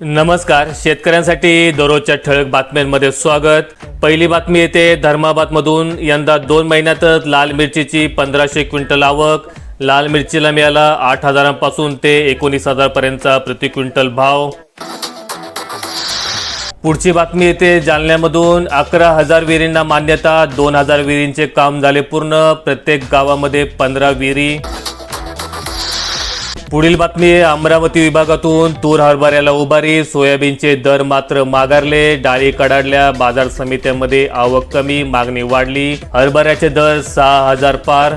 नमस्कार. शेतकऱ्यांसाठी दररोजच्या ठळक बातम्यांमध्ये स्वागत. पहिली बातमी येते. धर्माबादमधून यंदा दोन महिन्यातच लाल मिरचीची पंधराशे क्विंटल आवक. लाल मिरचीला मिळाला आठ हजारांपासून ते एकोणीस हजारपर्यंतचा प्रति क्विंटल भाव. पुढची बातमी येते. जालन्यामधून अकरा हजार विहिरींना मान्यता दोन हजार विहिरींचे काम झाले पूर्ण. प्रत्येक गावामध्ये पंधरा विहिरी. पुढील बातमी अमरावती विभागातून तूर हरभऱ्याला उभारी सोयाबीनचे दर मात्र माघारले डाळी कडाडल्या बाजार समित्यांमध्ये आवक कमी मागणी वाढली हरभऱ्याचे दर सहा हजार पार.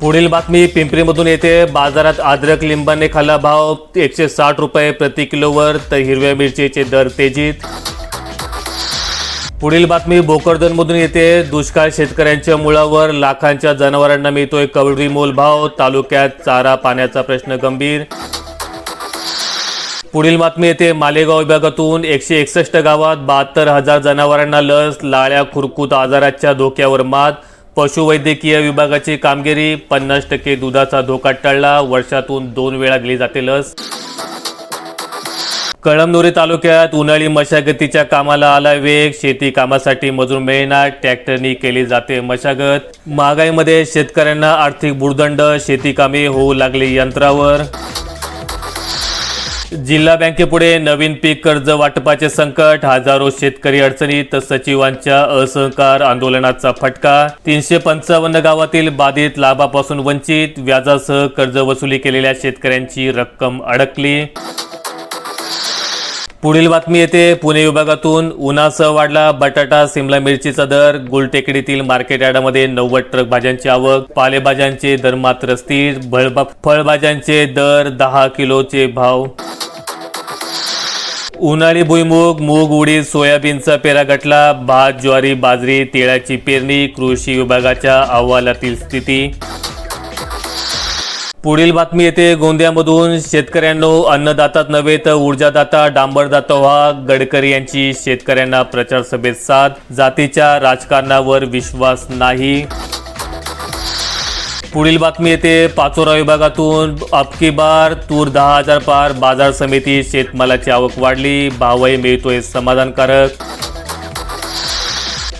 पुढील बातमी पिंपरीमधून येते बाजारात अद्रक लिंबाने खाला भाव एकशे साठ रुपये प्रति किलोवर तर हिरव्या मिरचीचे दर तेजीत. पुढील बातमी भोकरदनमधून येते. दुष्काळ शेतकऱ्यांच्या मुळावर लाखांच्या जनावरांना मिळतोय कवडी मोल भाव. तालुक्यात चारा पाण्याचा प्रश्न गंभीर. पुढील बातमी येते. मालेगाव विभागातून एकशे एकसष्ट गावात बहात्तर हजार जनावरांना लस लाळ्या खुरकूत आजाराच्या धोक्यावर मात. पशुवैद्यकीय विभागाची कामगिरी पन्नास टक्के दुधाचा धोका टळला. वर्षातून दोन वेळा दिली जाते लस. कळमनुरी तालुक्यात उन्हाळी मशागतीच्या कामाला आला वेग. शेती कामासाठी मजूर मिळणार. ट्रॅक्टरनी केली जाते मशागत. महागाईमध्ये शेतकऱ्यांना आर्थिक बुडदंड. शेती कामे होऊ लागली यंत्रावर. जिल्हा बँकेपुढे नवीन पीक कर्ज वाटपाचे संकट. हजारो शेतकरी अडचणीत. सचिवांच्या असहकार आंदोलनाचा फटका. तीनशे पंचावन्न गावातील बाधित लाभापासून वंचित. व्याजासह कर्ज वसुली केलेल्या शेतकऱ्यांची रक्कम अडकली. पुढील बातमी येते. पुणे विभागातून उन्हासह वाढला बटाटा सिमला मिरचीचा दर. गुलटेकडीतील मार्केट यार्डामध्ये नव्वद ट्रक भाज्यांची आवक. पालेभाज्यांचे दर मात्र स्थिर. फळभाज्यांचे दर दहा किलोचे भाव. उन्हाळी भुईमूग मूग उडीद सोयाबीनचा पेरा गटला भात ज्वारी बाजरी तिळाची पेरणी कृषी विभागाच्या अहवालातील स्थिती. पुढील बातमी येते. गोंदियामधून शेतकऱ्यांनो अन्नदातात नव्हे तर ऊर्जादाता डांबरदाता व्हा. गडकरी यांची शेतकऱ्यांना प्रचार सभेत साथ जातीच्या राजकारणावर विश्वास नाही. पुढील बातमी येते. पाचोरा विभागातून अबकी बार तूर दहा हजार पार. बाजार समिती शेतमालाची आवक वाढली. भावही मिळतोय समाधानकारक.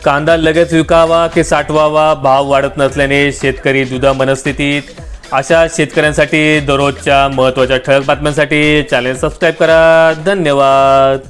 कांदा लगेच विकावा की साठवावा? भाव वाढत नसल्याने शेतकरी दुधा मनस्थितीत अशा शेतकऱ्यांसाठी दररोजच्या महत्त्वाच्या ठळक बातम्यांसाठी चॅनेल सबस्क्राईब करा. धन्यवाद.